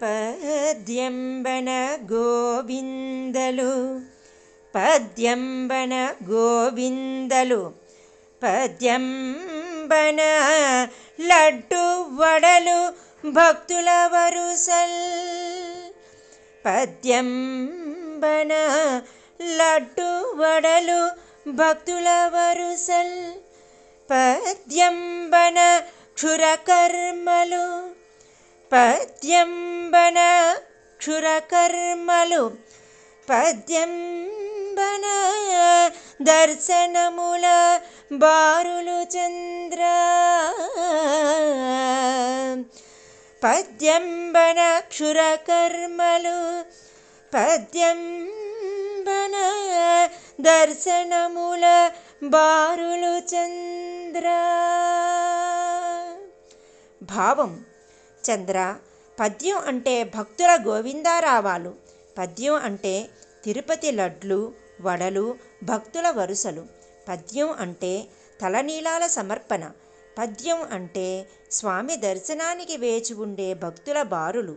പദ്യംബന ഗോവിന്ദലു പദ്യംബന ഗോവിന്ദലു പദ്യംബന ലഡ്ഡു വടലു భక్తుల వరుసల్ పద్యంబన లడ్డు వడలు భక్తుల వరుసల్ పద్యంబన క్షురకర్మలు పద్యంబన క్షురకర్మలు పద్యంబన దర్శనముల బారులు చంద్ర పద్యంబనక్షురకర్మలు పద్యంబన దర్శనముల బారులు చంద్ర. భావం చంద్ర పద్యం అంటే భక్తుల గోవిందారావాలు. పద్యం అంటే తిరుపతి లడ్లు వడలు భక్తుల వరుసలు. పద్యం అంటే తలనీలాల సమర్పణ పద్యం అంటే స్వామి దర్శనానికి వేచి ఉండే భక్తుల బారులు.